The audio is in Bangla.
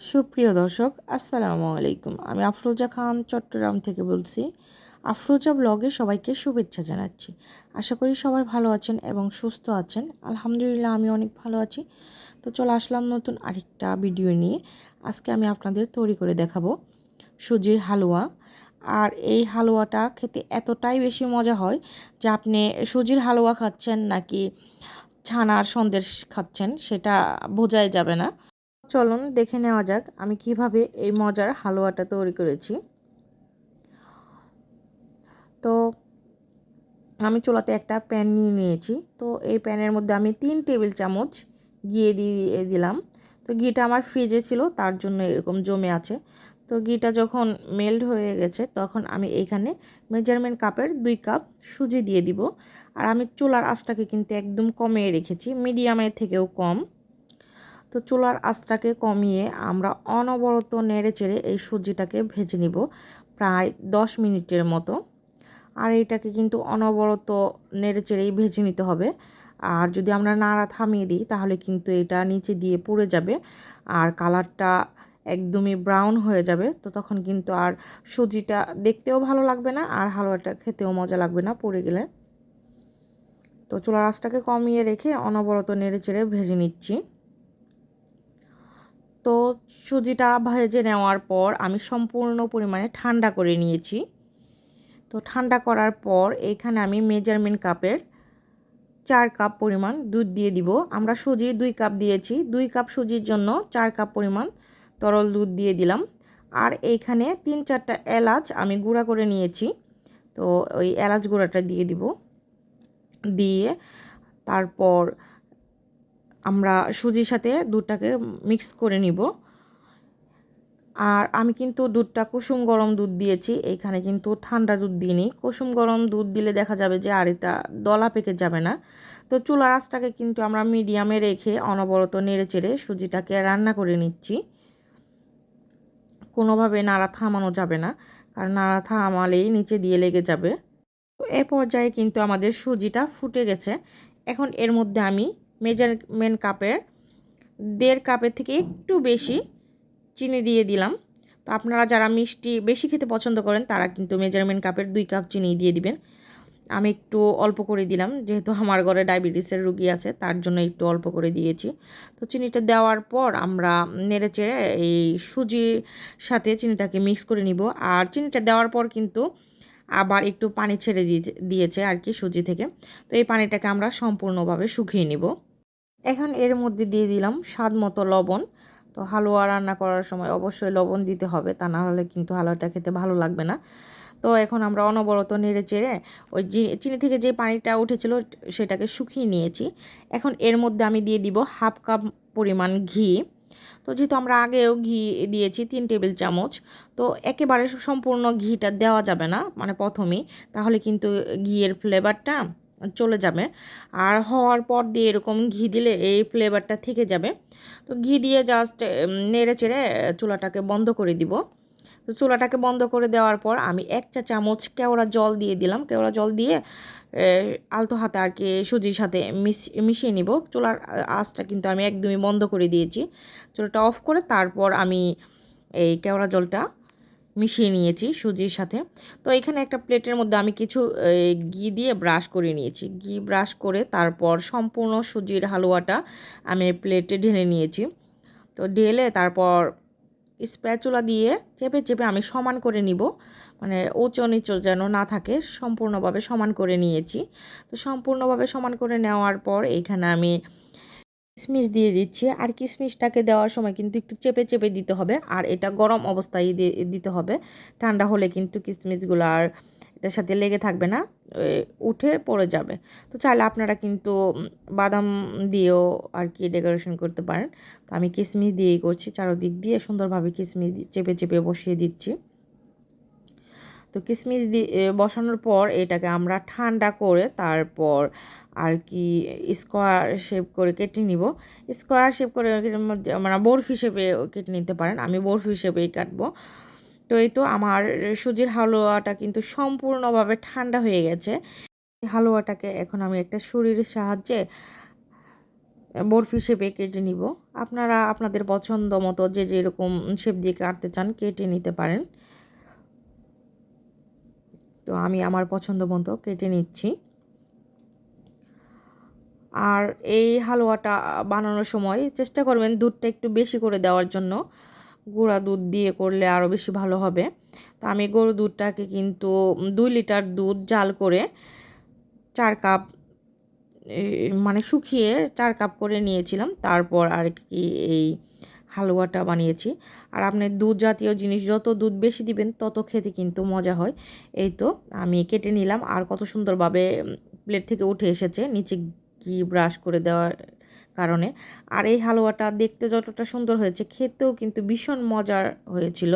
সুপ্রিয় দর্শক, আসসালামু আলাইকুম। আমি আফরোজা খান, চট্টগ্রাম থেকে বলছি। আফরোজা ব্লগে সবাইকে শুভেচ্ছা জানাচ্ছি। আশা করি সবাই ভালো আছেন এবং সুস্থ আছেন। আলহামদুলিল্লাহ, আমি অনেক ভালো আছি। তো চলে আসলাম নতুন আরেকটা ভিডিও নিয়ে। আজকে আমি আপনাদের তৈরি করে দেখাবো সুজির হালুয়া। আর এই হালুয়াটা খেতে এতটাই বেশি মজা হয় যে আপনি সুজির হালুয়া খাচ্ছেন নাকি ছানার সন্দেশ খাচ্ছেন, সেটা বোঝাই যাবে না। চলুন দেখে নেওয়া যাক আমি কীভাবে এই মজার হালুয়াটা তৈরি করেছি। তো আমি চুলাতে একটা প্যান নিয়ে নিয়েছি। তো এই প্যানের মধ্যে আমি তিন টেবিল চামচ ঘিয়ে দিয়ে দিলাম। তো ঘিটা আমার ফ্রিজে ছিল, তার জন্য এরকম জমে আছে। তো ঘিটা যখন মেল্ট হয়ে গেছে, তখন আমি এইখানে মেজারমেন্ট কাপের দুই কাপ সুজি দিয়ে দিব। আর আমি চুলার আঁচটাকে কিন্তু একদম কমিয়ে রেখেছি, মিডিয়ামের থেকেও কম। তো চুলার আঁচটাকে কমিয়ে আমরা অনবরত নেড়ে চেড়ে এই সুজিটাকে ভেজে নিব প্রায় দশ মিনিটের মতো। আর এইটাকে কিন্তু অনবরত নেড়ে চেড়েই ভেজে নিতে হবে। আর যদি আমরা নাড়া থামিয়ে দিই, তাহলে কিন্তু এটা নিচে দিয়ে পুড়ে যাবে আর কালারটা একদমই ব্রাউন হয়ে যাবে। তো তখন কিন্তু আর সুজিটা দেখতেও ভালো লাগবে না আর হালুয়াটা খেতেও মজা লাগবে না পড়ে গেলে। তো চুলার আঁচটাকে কমিয়ে রেখে অনবরত নেড়ে চেড়ে ভেজে নিচ্ছি। তো সুজিটা ভেজে নেওয়ার পর আমি সম্পূর্ণ পরিমাণে ঠান্ডা করে নিয়েছি। তো ঠান্ডা করার পর এখানে আমি মেজারমেন্ট কাপের চার কাপ পরিমাণ দুধ দিয়ে দিব। আমরা সুজি দুই কাপ দিয়েছি। দুই কাপ সুজির জন্য চার কাপ পরিমাণ তরল দুধ দিয়ে দিলাম। আর এইখানে তিন চারটা এলাচ আমি গুঁড়া করে নিয়েছি। তো ওই এলাচ গুঁড়াটা দিয়ে দিব। দিয়ে তারপর আমরা সুজির সাথে দুধটাকে মিক্স করে নিব। আর আমি কিন্তু দুধটা কুসুম গরম দুধ দিয়েছি এইখানে কিন্তু ঠান্ডা দুধ দিইনি। কুসুম গরম দুধ দিলে দেখা যাবে যে আর এটা দলা পেকে যাবে না। তো চুলার আঁচটাকে কিন্তু আমরা মিডিয়ামে রেখে অনবরত নেড়ে চেড়ে সুজিটাকে রান্না করে নিচ্ছি। কোনোভাবে নাড়া থামানো যাবে না, কারণ নাড়া থামালেই নিচে দিয়ে লেগে যাবে। তো এ পর্যায়ে কিন্তু আমাদের সুজিটা ফুটে গেছে। এখন এর মধ্যে আমি মেজারমেন্ট কাপের দেড় কাপের থেকে একটু বেশি চিনি দিয়ে দিলাম। তো আপনারা যারা মিষ্টি বেশি খেতে পছন্দ করেন, তারা কিন্তু মেজারমেন্ট কাপের দুই কাপ চিনি দিয়ে দিবেন। আমি একটু অল্প করে দিলাম, যেহেতু আমার ঘরে ডায়াবেটিসের রুগী আছে, তার জন্য একটু অল্প করে দিয়েছি। তো চিনিটা দেওয়ার পর আমরা নেড়ে চেড়ে এই সুজির সাথে চিনিটাকে মিক্স করে নিব। আর চিনিটা দেওয়ার পর কিন্তু আবার একটু পানি ছেড়ে দিয়েছে আর কি সুজি থেকে। তো এই পানিটাকে আমরা সম্পূর্ণভাবে শুকিয়ে নিব। এখন এর মধ্যে দিয়ে দিলাম স্বাদ মতো লবণ। তো হালুয়া রান্না করার সময় অবশ্যই লবণ দিতে হবে, তা না হলে কিন্তু হালুয়াটা খেতে ভালো লাগবে না। তো এখন আমরা অনবরত নেড়ে চেড়ে ওই চিনি থেকে যে পানিটা উঠেছিল সেটাকে শুকিয়ে নিয়েছি। এখন এর মধ্যে আমি দিয়ে দিব হাফ কাপ পরিমাণ ঘি। তো যেহেতু আমরা আগেও ঘি দিয়েছি তিন টেবিল চামচ, তো একেবারে সম্পূর্ণ ঘিটা দেওয়া যাবে না মানে প্রথমেই। তাহলে কিন্তু ঘিয়ের ফ্লেভারটা চলে যাবে। আর হওয়ার পর দিয়ে এরকম ঘি দিলে এই ফ্লেভারটা থেকে যাবে। তো ঘি দিয়ে জাস্ট নেড়ে চেড়ে চুলাটাকে বন্ধ করে দিব। তো চুলাটাকে বন্ধ করে দেওয়ার পর আমি এক চা চামচ কেওড়া জল দিয়ে দিলাম। কেওড়া জল দিয়ে আলতো হাতে আর কি সুজির সাথে মিশিয়ে নিব। চুলার আঁচটা কিন্তু আমি একদমই বন্ধ করে দিয়েছি। চুলাটা অফ করে তারপর আমি এই কেওড়া জলটা মিশিয়ে নিয়েছি সুজির সাথে। তো এখানে একটা প্লেটের মধ্যে আমি কিছু ঘি দিয়ে ব্রাশ করে নিয়েছি। ঘি ব্রাশ করে তারপর সম্পূর্ণ সুজির হালুয়াটা আমি প্লেটে ঢেলে নিয়েছি। তো ঢেলে তারপর স্প্যাচুলা দিয়ে চেপে চেপে আমি সমান করে নিব। মানে উঁচু নিচু যেন না থাকে, সম্পূর্ণভাবে সমান করে নিয়েছি। তো সম্পূর্ণভাবে সমান করে নেওয়ার পর এইখানে আমি কিশমিশ দিয়ে দিচ্ছি। আর কিশমিশটাকে দেওয়ার সময় কিন্তু একটু চেপে চেপে দিতে হবে। আর এটা গরম অবস্থায় দিতে হবে। ঠান্ডা হলে কিন্তু কিশমিশগুলো আর এটার সাথে লেগে থাকবে না। উঠে পড়ে যাবে। তো চাইলে আপনারা কিন্তু বাদাম দিয়েও আর কি ডেকোরেশন করতে পারেন। তো আমি কিশমিশ দিয়েই করছি। চারোদিক দিয়ে সুন্দরভাবে কিশমিশ চেপে চেপে বসিয়ে দিচ্ছি। তো কিশমিশ দিয়ে বসানোর পর এটাকে আমরা ঠান্ডা করে তারপর আর কি স্কোয়ার শেপ করে কেটে নিব। স্কোয়ার শেপ করে মানে বরফি শেপে কেটে নিতে পারেন। আমি বরফি শেপেই কাটবো। তো এই তো আমার সুজির হালুয়াটা কিন্তু সম্পূর্ণভাবে ঠান্ডা হয়ে গেছে। হালুয়াটাকে এখন আমি একটা শরীরের সাহায্যে বরফি শেপে কেটে নিব। আপনারা, আপনাদের পছন্দ মতো যে, যেরকম শেপ দিয়ে কাটতে চান, কেটে নিতে পারেন। তো আমি আমার পছন্দ মতো কেটে নিচ্ছি। আর এই হালুয়াটা বানানোর সময় চেষ্টা করবেন দুধটা একটু বেশি করে দেওয়ার জন্য। গুঁড়া দুধ দিয়ে করলে আরও বেশি ভালো হবে। তো আমি গরু দুধটাকে কিন্তু দুই লিটার দুধ জাল করে চার কাপ মানে শুকিয়ে চার কাপ করে নিয়েছিলাম। তারপর আর কি এই হালুয়াটা বানিয়েছি। আর আপনি দুধ জাতীয় জিনিস যত দুধ বেশি দিবেন, তত খেতে কিন্তু মজা হয়। এই তো আমি কেটে নিলাম। আর কত সুন্দরভাবে প্লেট থেকে উঠে এসেছে, নিচে ঘি ব্রাশ করে দেওয়ার কারণে। আর এই হালুয়াটা দেখতে যতটা সুন্দর হয়েছে, খেতেও কিন্তু ভীষণ মজার হয়েছিল।